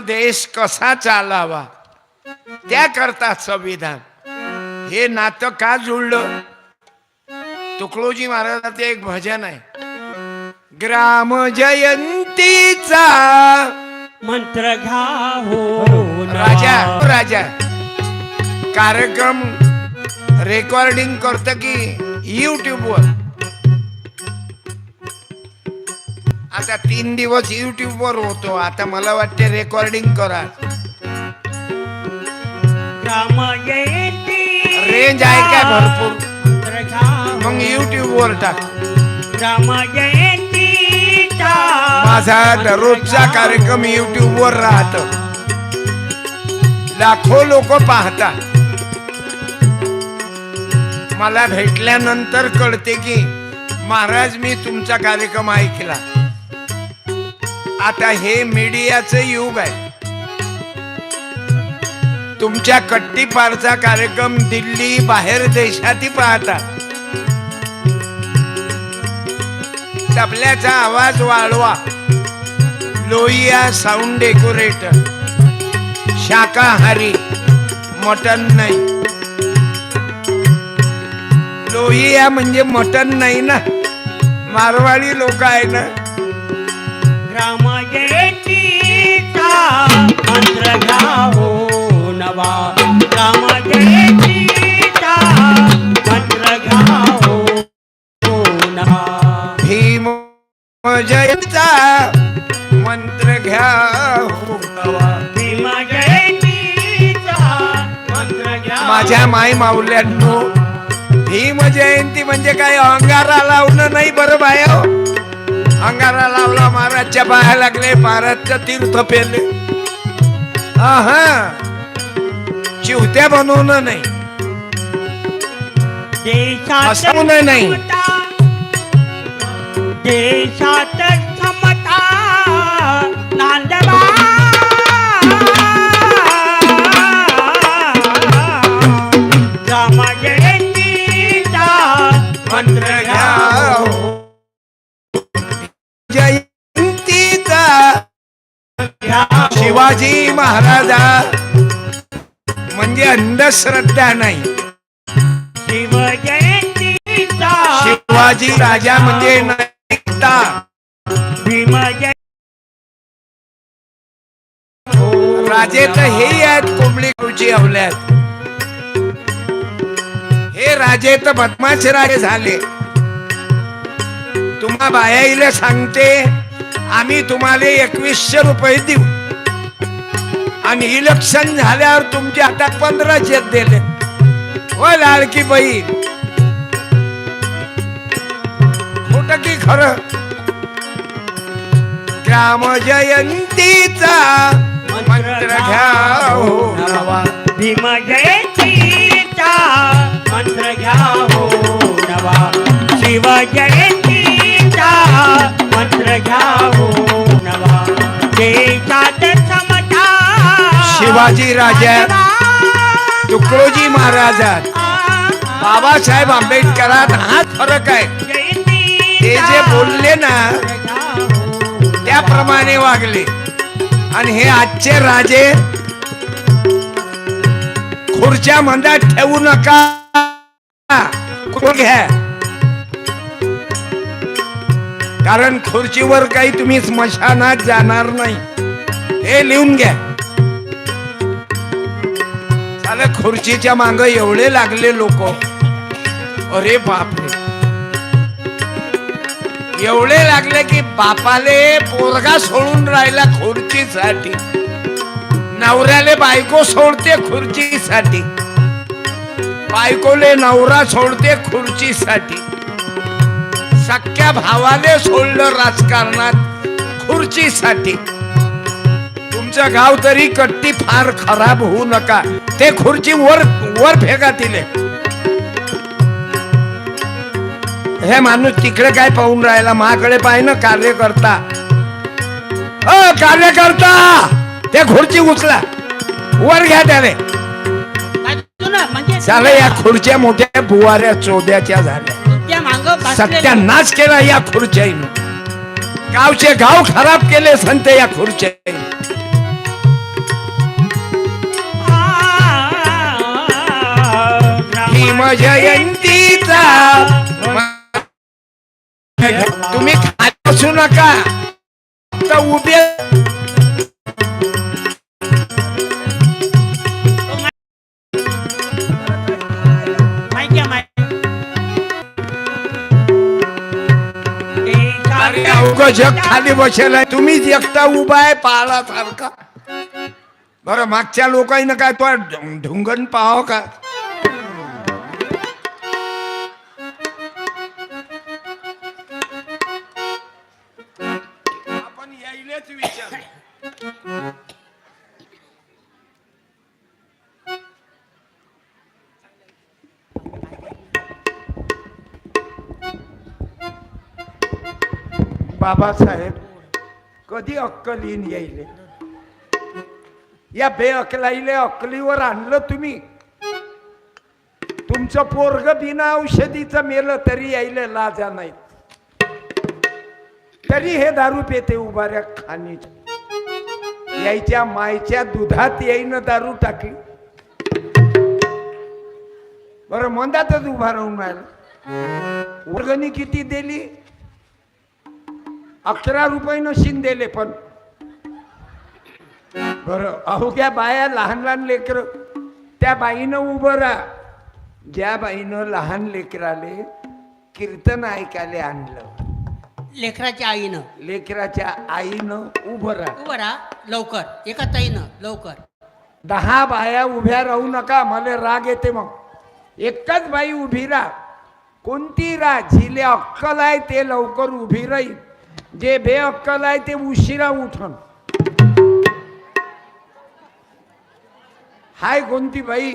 देश कसा चालावा? त्याकरता संविधान. हे नातं का जुळलं? तुकडोजी महाराजाचं एक भजन आहे. ग्राम जयंतीचा मंत्र हो राजा राजा. कार्यक्रम रेकॉर्डिंग करत की युट्यूबवर आता तीन दिवस युट्यूबवर होतो. आता मला वाटते रेकॉर्डिंग करा. रेंज आहे काय भरपूर? मग युट्यूब वर मग टाक. माझा दररोजचा कार्यक्रम युट्यूबवर राहतो. लाखो लोक पाहतात. मला भेटल्यानंतर कळते की महाराज मी तुमचा कार्यक्रम ऐकला. आता हे मीडियाचं युग आहे. तुमच्या कट्टीपारचा कार्यक्रम दिल्ली बाहेर देशातही पाहतात तबल्याचा आवाज वाढवा. लोहिया साऊंड डेकोरेटर शाकाहारी. मटन नाही. लोहिया म्हणजे मटन नाही ना? मारवाडी लोक आहे ना? मंत्र घ्या मंत्र माझ्या माई माऊल्यांनो भीम जयंती म्हणजे काय? अंगारा लावणं नाही बरं बाय. अंगारा लावला महाराजच्या पाया लागले. महाराजचं तीर्थ पेले हा चिवत्या बनवणं नाही. देशात नाही. देशात अंधश्रद्धा नाही. शिवाजी राजा म्हणजे जय राजे तर हेही आहेत कोंबडी कृषी अवल्यात हे राजे तर बदमाश राजे झाले. तुम्हा बायाईला सांगते आम्ही तुम्हाला एकवीसशे रुपये देऊ. आणि इलेक्शन झाल्यावर तुमच्या हातात पंधराशे दिले. हो लाडकी बाई खोट की खरं? ग्राम जयंतीचा मंत्र घ्या हो नवा भीम जयंतीचा मंत्र घ्या हो नवा शिव जयंतीचा मंत्र घ्या हो नवा जय समता शिवाजी राजा. तुकडोजी महाराजात बाबासाहेब आंबेडकरात हाच फरक आहे. ते जे बोलले ना त्याप्रमाणे वागले. आणि हे आजचे राजे खुर्च्या मंदात ठेवू नका. घ्या? कारण खुर्चीवर काही तुम्ही स्मशानात जाणार नाही. हे लिहून घ्या. अरे खुर्चीच्या माग एवढे लागले लोक. अरे बापरे. एवढे लागले की बापाले पोरगा सोडून राहिला खुर्चीसाठी. नवऱ्याले बायको सोडते खुर्चीसाठी. बायकोले नवरा सोडते खुर्चीसाठी. सख्या भावाले सोडलं राजकारणात खुर्चीसाठी. तुमचं गाव तरी कट्टी फार खराब होऊ नका. ते खुर्ची वर वर फेका तिले. हे माणूस तिकडे काय पाहून राहिला? माकडे पाय ना कार्यकर्ता. अ कार्यकर्ता! ते खुर्ची उचला. वर घ्या त्याने झालं या खुर्च्या मोठ्या बुवाऱ्या चोद्याच्या झाल्या. सत्या नाच केला या खुर्च्याईनं. गावचे गाव खराब केले संत या खुर्च्याईनं. जयंतीचा तुम्ही खाली बसू नका. तर उभे जग खाली बसेल तुम्हीच एकटा उभा आहे पाहला सारखा बरं मागच्या लोकांना काय तो ढुंगण पाहाव का? बाबासाहेब कधी अक्कल येईन यायले या बेअकलाईले अक्कलीवर आणलं तुम्ही? तुमचं पोरग बिना औषधीचं मेलं तरी यायले लाजा नाहीत. तरी हे दारू पेते उभाऱ्या खाणी यायच्या मायच्या दुधात येईन दारू टाकली. बरं मंदातच उभा राहून राहिला. वर्गणी किती दिली? अकरा रुपये नशीन दिले पण. बर अवघ्या बाया लहान लहान लेकर त्या बाईनं उभं राहा. ज्या बाईनं लहान लेकराले कीर्तन ऐकायला आणलं लेकराच्या आईनं. लेकराच्या आईनं उभं राहा. उभं राहा लवकर. एका ताईनं लवकर. दहा बाया उभ्या राहू नका मला राग येते मग. एकच बाई उभी राहा. कोणती राह जिले अक्कल आहे ते लवकर उभी राहील. जे बेअक्कल आहे ते उशिरा उठन. हाय कोणती बाई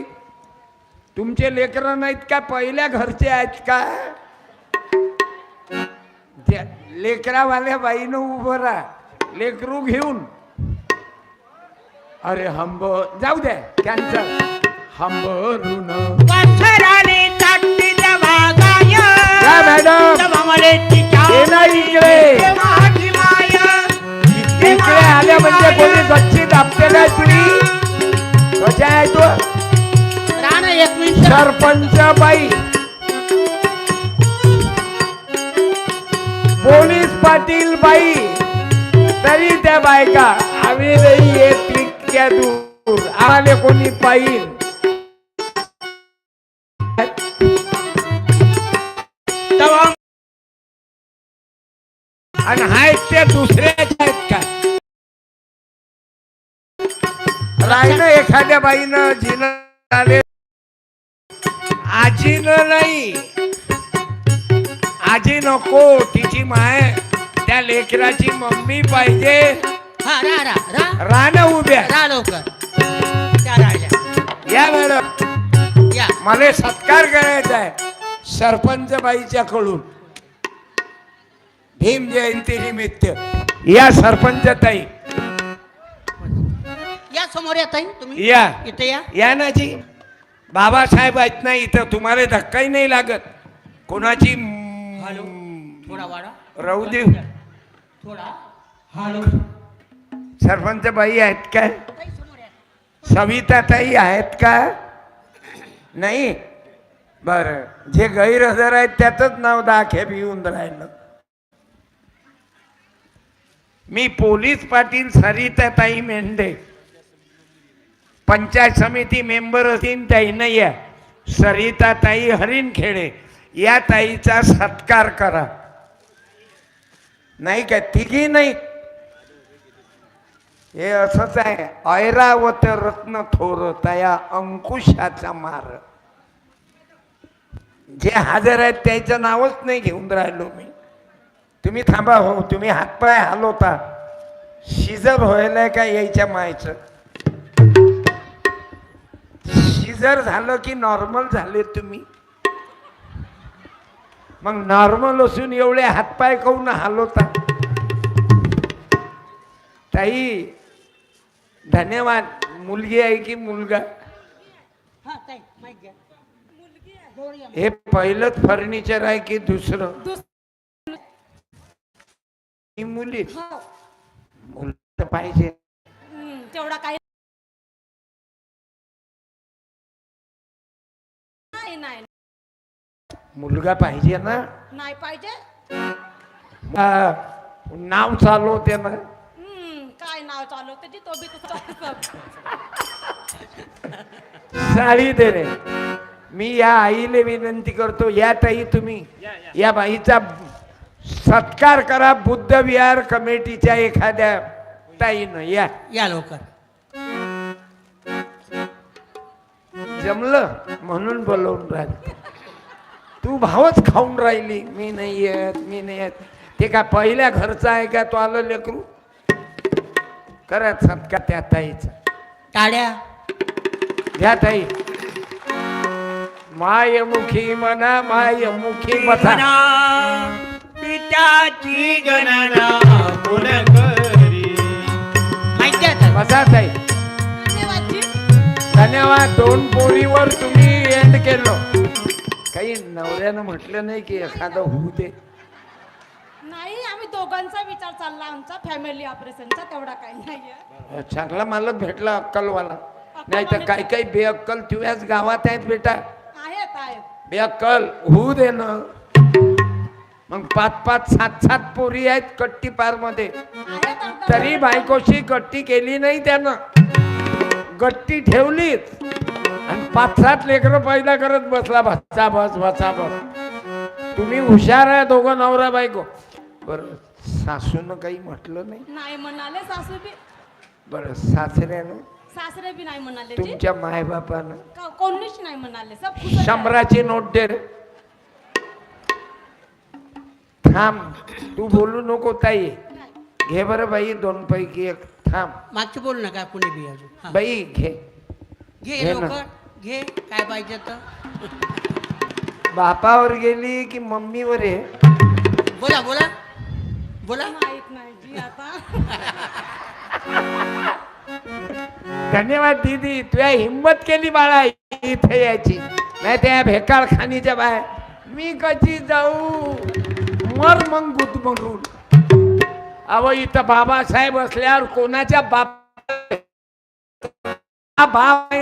तुमचे लेकरं नाहीत का? पहिल्या घरचे आहेत का? लेकरावाल्या बाईनं उभं राहा. लेकरू घेऊन. अरे हंब जाऊ द्या कॅन्सल. हंबरून वासराने हे नाही इकडे. ते माझी माय इकडे आल्या म्हणजे कोणी गच्ची दाबते काय तुम्ही कशा आहे तो. राणा एक मिनिट. सरपंच बाई. पोलीस पाटील बाई. तरी त्या बायका आम्ही नाही येत इतक्या दूर. आम्हाला कोणी पाहिल. आणि हाय ते दुसऱ्याच आहेत का? राहिलं एखाद्या बाईनं जिनं आले. आजीनं नाही. आजी नको तिची माय त्या लेकराची मम्मी पाहिजे. हा रा रा रा. रान उभ्या. रा लवकर. त्या राजा. या मॅडम. या. मला सत्कार करायचा आहे. सरपंच बाईच्या कडून भीम जयंती निमित्त. या सरपंच ताई. या समोर या ताई तुम्ही. या. इथे या. या ना जी. बाबासाहेब आहेत ना इथं तुम्हाला धक्काही नाही लागत. कोणाची हॅलो थोडा वाढा. राहू दे थोडा. हॅलो. सरपंच बाई आहेत काय ताई समोर या. सविता ताई आहेत का? नाही? बर. जे गैरहजर आहेत त्यातच नाव दाखेब येऊन राहिलं. मी पोलीस पाटील सरिता ताई मेंढे. पंचायत समिती मेंबर असतील ताईनं या सरिता ताई हरिणखेडे. या ताईचा सत्कार करा. नाही का तिघी नाही. हे असंच आहे ऐरावत रत्न थोर तया अंकुशाचा मार. जे हजर आहेत त्याचं नावच नाही घेऊन राहिलो मी. तुम्ही थांबा हो तुम्ही हातपाय हलवता. शिजर व्हायला का यायच्या मायचं? शिजर झालं की नॉर्मल झाले तुम्ही. मग नॉर्मल असून एवढे हातपाय काऊन हलवता? ताई धन्यवाद. मुलगी आहे की मुलगा? हा. हे पहिलंच फर्निचर आहे की दुसरं ही. मुली हो पाहिजे. हम्म, तेवढा काही नाही नाही. मुलगा पाहिजे ना. नाही पाहिजे? आ, नाव चालवते ना. हम्म, काय नाव चालवते जी तो बी तुझा साडी दे रे. मी या आईले विनंती करतो या ताई तुम्ही. या बाईचा सत्कार करा बुद्ध विहार कमिटीच्या एखाद्या ताईनं या. या लवकर. जमलं म्हणून बोलवून राहिली. तू भावच खाऊन राहिली. मी नाही येत मी नाही येत. ते का पहिल्या घरचा आहे का? तो आलं लेकरू. करा सत्कार त्या ताईचा. टाळ्या घ्या ताई. मायमुखी म्हणा मायमुखी बसा. पित्याची गणना कोण करी. ताई धन्यवाद. दोन पोरीवर तुम्ही एंड केलं. काही नवऱ्यानं म्हटलं नाही की एखादं होऊ दे. नाही आम्ही दोघांचा विचार चालला. आमचा फॅमिली ऑपरेशनचा तेवढा काही नाहीये. चांगला मालक भेटला अक्कलवाला. नाही तर काही काही बेअक्कल तुझ्याच गावात आहेत बेटा. आहेत आहेत. बेअक्कल होऊ दे ना. मग पाच पाच सात सात पोरी आहेत कट्टी पारमध्ये तरी बायकोशी गट्टी केली नाही त्यानं. गट्टी ठेवलीच. आणि पाच सात लेकरं पैदा करत बसला भसा बस भसा बस. तुम्ही हुशार आहे दोघं नवरा बायको. बरं सासूनं काही म्हटलं नाही? नाही म्हणाले सासू बी. बरं सासऱ्यानं? सासरे बी नाही म्हणाले तुमच्या मायबापानं? कोणीच नाही म्हणाले. शंभराची नोट दे रे. थांब. तू बोलू नको ताई. घे बरं बाई दोन पैकी एक. थांब. मागची बोल नका कुणी बी अजून. हा. बाई घे. घे घे ना. लवकर. घे काय पाहिजे तर. बापावर गेली की मम्मीवर आहे? बोला बोला. बोला. माहीत नाही जी आता. धन्यवाद दीदी. तुझ्या हिंमत केली बाळा इथे यायची. नाही त्या भेकाळ खाणीच्या बाहेर. मी कशी जाऊ? मर मग गुदमरून अव इथं बाबासाहेब असल्यावर कोणाच्या बाप बाप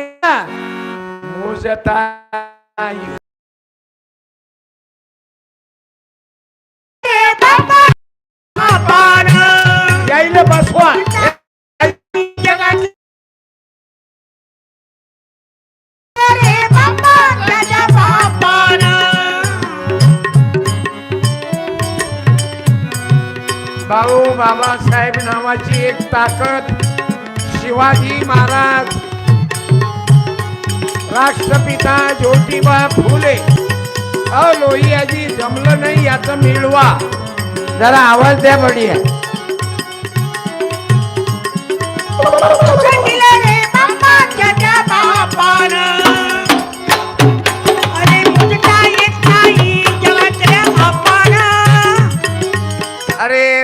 मोजता बसवा. भाऊ बाबासाहेब नावाची एक ताकद शिवाजी महाराज. राष्ट्रपिता ज्योतिबा फुले. अ लोहियाजी जमलं नाही याचं मिळवा. जरा आवाज द्या बढिया. अरे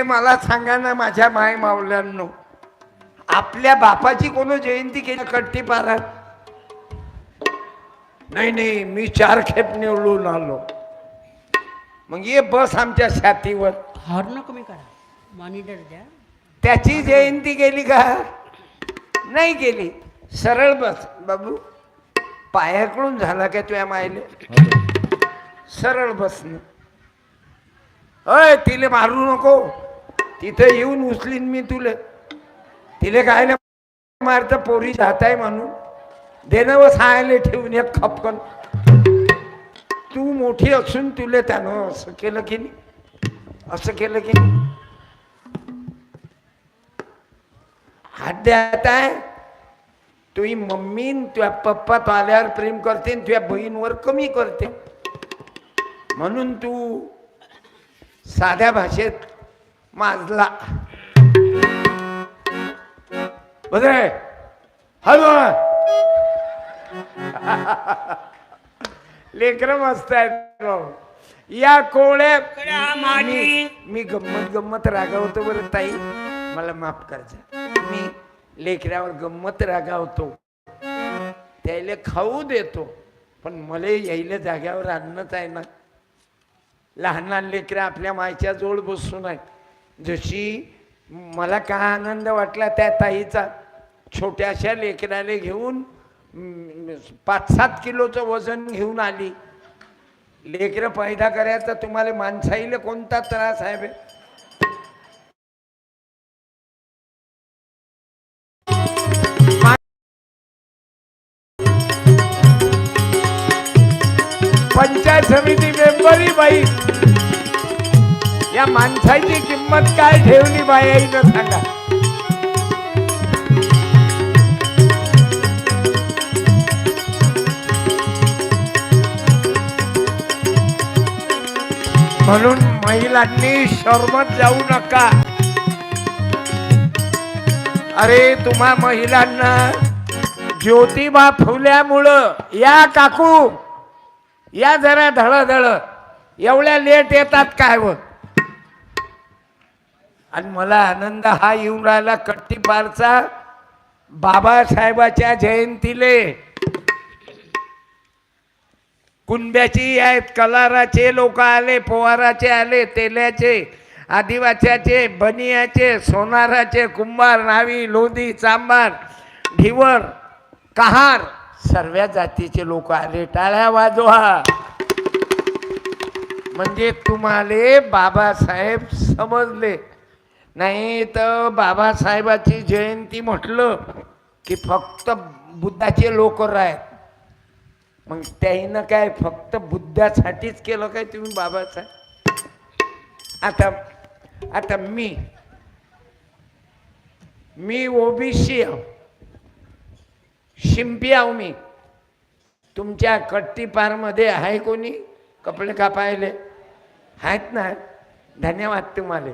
मला सांगा ना माझ्या माय मावल्यांनो आपल्या बापाची कोण जयंती केली कट्टी पारात? नाही नाही मी चार खेप निवडून आलो. मग ये बस आमच्या छातीवर. हॉर्न कमी करा. मॉनिटर द्या. त्याची जयंती केली का? नाही केली सरळ बस बाबू. पायाकडून झाला का तुझ्या मायले? सरळ बसणं अय तिले मारू नको. तिथं येऊन उचलीन मी तुले. तिले काय मारत पोरी जात आहे म्हणून. देणं व सांगायला ठेवून येत खपकन. तू मोठी असून तुले त्यानं असं केलं की नाही? असं केलं की नाही? हात द्यात आहे तुझी मम्मी तुझ्या पप्पा तो आल्यावर प्रेम करते तुझ्या बहीणवर कमी करते. म्हणून तू साध्या भाषेत माजला बरे हॅलो लेकर मस्त आहेत भाऊ. या कोळ्या मी मी गंमत गंमत रागावतो बरं ताई. मला माफ करजा. मी लेकरावर गंमत रागावतो. त्याला खाऊ देतो. पण मला यायला जाग्यावर आणणंच आहे ना. लहान लहान लेकरं आपल्या मायच्या जोड बसून आहेत. जशी मला काय आनंद वाटला त्या ताईचा. छोट्याशा लेकराला घेऊन पाच सात किलोचं वजन घेऊन आली. लेकरं पैदा करायचा तुम्हाला माणसाईला कोणता त्रास आहे पंचायत समिती मेंबरही बाई. या माणसाची किंमत काय ठेवली बाई? सांगा. म्हणून महिलांनी शर्मत जाऊ नका. अरे तुम्हा महिलांना ज्योतिबा फुल्यामुळं या काकू या जरा धळधळ एवढ्या लेट येतात काय व? आणि मला आनंद हा येऊन राहिला कट्टीपारचा बाबासाहेबाच्या जयंतीले. कुंब्याची आहेत कलाराचे लोक आले पोवाराचे आले तेल्याचे आदिवाच्याचे बनियाचे सोनाराचे कुंभार नावी लोधी चांबार ढिवर कहार सर्व जातीचे लोक आले. टाळ्या वाजवा. म्हणजे तुम्हाला बाबासाहेब समजले. नाही तर बाबासाहेबाची जयंती म्हटलं की फक्त बुद्धाचे लोक आहेत मग त्याईनं काय फक्त बुद्धासाठीच केलं काय तुम्ही बाबासाहेब? आता आता मी मी ओबीसी आहो. शिंपी आहो मी. तुमच्या कट्टीपारमध्ये आहे कोणी? कपडे कापायले? आहेत ना? धन्यवाद तुम्हाला.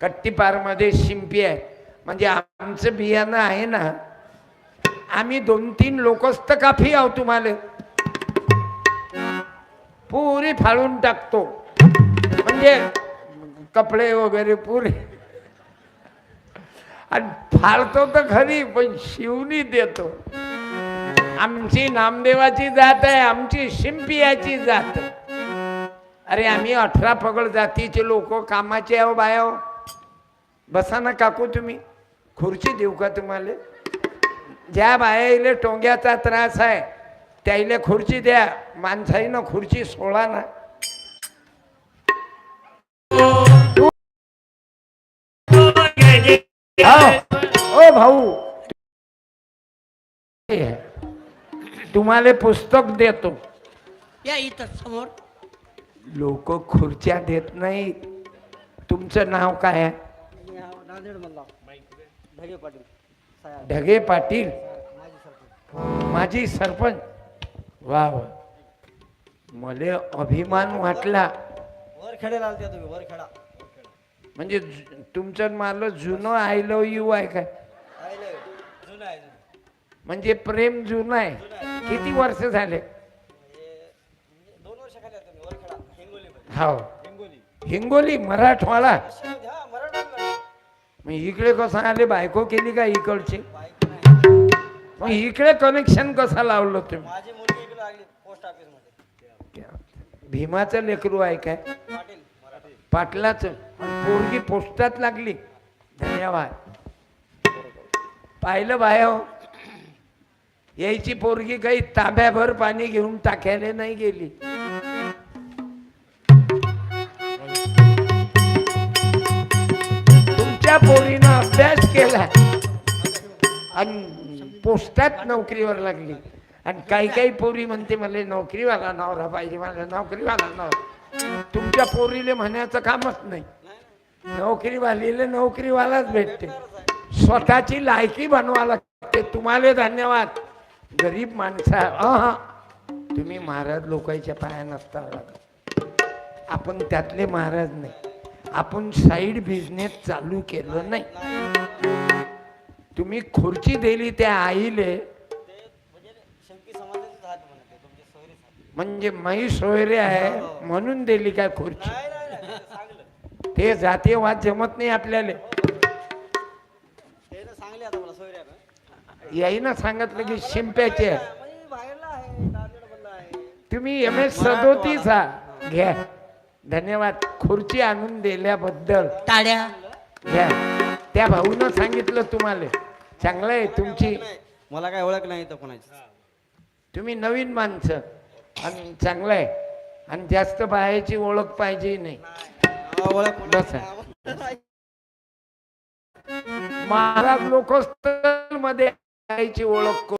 कट्टीपारमध्ये शिंपी आहे. म्हणजे आमचं बियाणं आहे ना आम्ही दोन तीन लोकच तर काफी आहो तुम्हाला. पुरी फाळून टाकतो. म्हणजे कपडे वगैरे पुरे. आणि फाळतो तर खरी पण शिवणी देतो. आमची नामदेवाची जात आहे आमची शिंपियाची जात. अरे आम्ही अठरा पगड जातीचे लोक कामाचे आहो बाया बसा ना काकू तुम्ही. खुर्ची देऊ का तुम्हाला? ज्या बायाले टोंग्याचा त्रास आहे त्याईले खुर्ची द्या. माणसाईनं खुर्ची सोडा ना. ओ भाऊ. तुम्हाला पुस्तक देतो. या इथं समोर. लोक खुर्च्या देत नाही तुमचं नाव काय आहे? नांदेड मधला. भैया पाटील. साहेब. ढगे पाटील? माझी सरपंच. वा वा. मले अभिमान वाटला. वर खेडेला आलते तुम्ही म्हणजे जु- तुमचं मला जुनं आय लव यू आहे काय? जुनं आहे जुनं. म्हणजे प्रेम जुनं आहे. किती वर्ष झाले? दोन वर्ष खाली तुम्ही वर खेडा. हिंगोली हो. हिंगोली. हिंगोली मराठवाडा. मराठा मग इकडे कसं आले? बायको केली का इकडची? मग इकडे कनेक्शन कसं लावलं तुम्ही? माझी मुलगी इकडे लागली पोस्ट ऑफिसमध्ये. भीमाचं लेकरू आहे काय? पाटील मराठी. पाटलाचं. आणि पोरगी पोस्टात लागली. धन्यवाद. पाहिलं बाया यायची पोरगी काही तांब्याभर पाणी घेऊन टाकायला नाही गेली. झाला. आणि पोस्टात नोकरीवर लागली. आणि काही काही पोरी म्हणते मला नोकरीवाला नवरा पाहिजे. मला नोकरीवाला नवरा तुमच्या पोरीले म्हणायचं कामच नाही. नोकरीवालीले नोकरीवालाच भेटते. स्वतःची लायकी बनवा लागते. तुम्हाला धन्यवाद. गरीब माणसा अहा तुम्ही महाराज लोकांच्या पाया नसता आपण त्यातले महाराज नाही. आपण साईड बिझनेस चालू केलं नाही. तुम्ही खुर्ची दिली त्या आईले. म्हणजे तुमचे सोयरे आहे म्हणून दिली काय खुर्ची. ते जातीयवाद जमत नाही आपल्याला. याईनं सांगितलं की शिंप्याचे तुम्ही एम एस सदोतीस हा घ्या. धन्यवाद. खुर्ची आणून दिल्याबद्दल. टाळ्या. घ्या. त्या भाऊनं सांगितलं तुम्हाला. चांगलं आहे तुमची. मला काय ओळख नाही तर कोणाची. तुम्ही नवीन माणसं. आणि चांगलं आहे. आणि जास्त बायाची ओळख पाहिजे नाही. बसा महाराज लोक मध्ये आईची ओळख करू.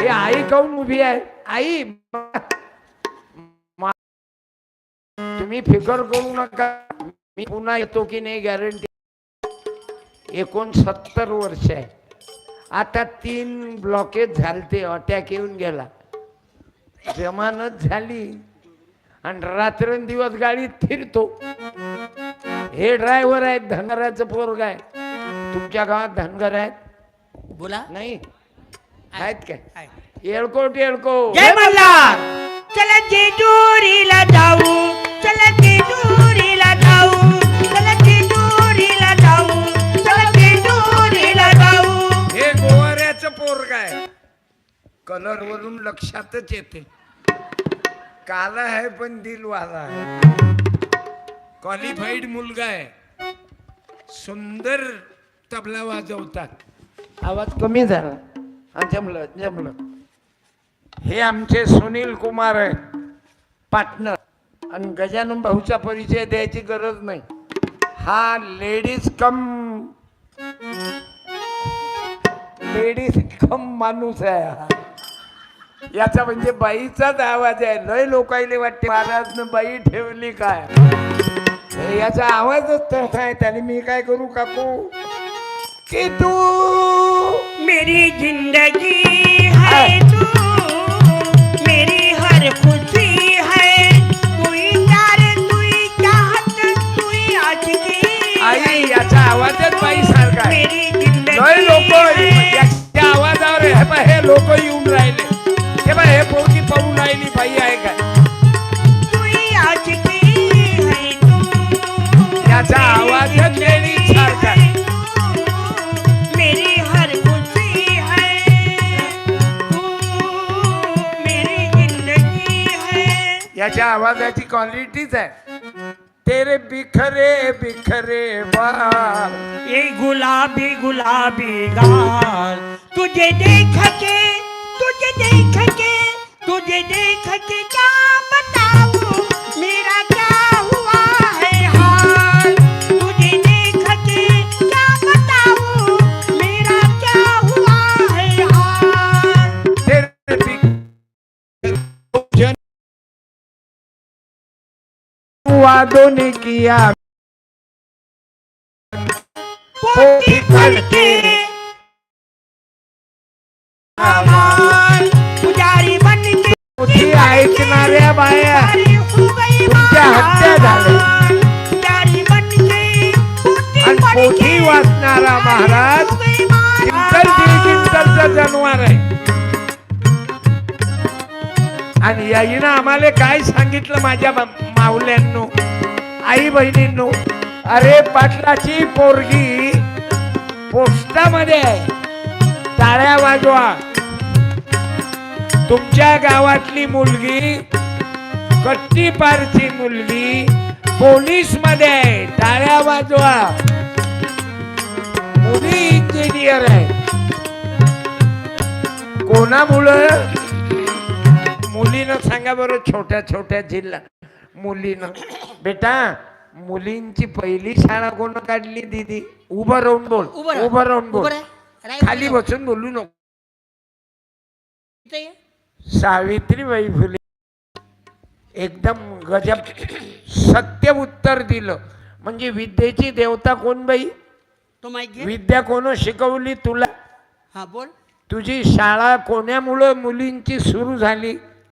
हे आई काऊन उभी आहे? आई तुम्ही फिकर करू नका. मी पुन्हा येतो की नाही गॅरंटी एकोणसत्तर वर्ष आहे. आता तीन ब्लॉकेज झालते अटॅक येऊन गेला. जमानत झाली. आणि रात्रंदिवस गाडीत फिरतो. हे ड्रायव्हर आहेत धनगराचं पोरग आहे. तुमच्या गावात धनगर आहेत? बोला. नाही. आहेत काय. येळकोट मल्हार. चला जेजुरीला जाऊ. चला जेजुरीला कलर वरून लक्षातच येते. काला आहे पण दिलवाला आहे क्वालिफाईड मुलगा आहे सुंदर तबला वाजवतात. आवाज कमी झाला. हा जमलं जमलं. हे आमचे सुनील कुमार आहे पार्टनर. आणि गजानन भाऊचा परिचय द्यायची गरज नाही. हा लेडीज कम. लेडीज कम माणूस आहे हा. याचा म्हणजे बाईचाच आवाज आहे. लय लोकायले वाटते महाराजनं बाई ठेवली काय? याचा आवाजच तसा आहे त्याने मी काय करू काकू? की तू? मेरी जिंदगी है. तू मेरी हर खुशी है। तू प्यार तू चाहत तू आई याचा आवाजच बाई सारखा आहे. मेरी जिंदगी लय लोक आवाजावर हे लोक येऊन राहिले. हे बा हे पोरगी पाहून राहिली बाई आहे काय तू ही आशिकी है तू? याचा आवाजच लेडीज सारखा. आहे. मेरी हर खुशी है तू मेरी जिंदगी है। याच्या आवाजाची क्वालिटीच आहे. तेरे बिखरे बिखरे बाल. ये गुलाबी गुलाबी गाल तुझे देख के तुझे देख के तुझे देख के क्या बताऊँ? मेरा क्या हुआ है हाल? तुझे देख के क्या बताऊँ? मेरा क्या हुआ है हाल? तेरे बिख- वादों ने किया पोती के ऐकणाऱ्या बाया तुमच्या हत्या झाल्या. आणि पोथी वाचणारा महाराज चिंतल चिंतलचा जनवार आहे. आणि याईनं आम्हाला काय सांगितलं माझ्या मावल्यांनो माऊल्यांनो आई बहिणींनो अरे पाटलाची पोरगी पोस्टामध्ये आहे. टाळ्या वाजवा. तुमच्या गावातली मुलगी कट्टी पारची मुलगी पोलीसमध्ये आहे. टाळ्या वाजवा. मुली इंजिनियर आहे. कोणामुळं? मुलीनं सांगा बरं छोट्या छोट्या जिल्हा मुलीनं. बेटा मुलींची पहिली शाळा कोण काढली दीदी? उभं राहून बोल. उभं राहून बोल. खाली बसून बोलू नको. सावित्रीबाई फुले एकदम गजब. सत्य उत्तर दिलं. म्हणजे विद्येची देवता कोण बाई? तो माहीत विद्या कोण शिकवली तुला? हा बोल. तुझी शाळा कोण्यामुळं मुलींची सुरू झाली?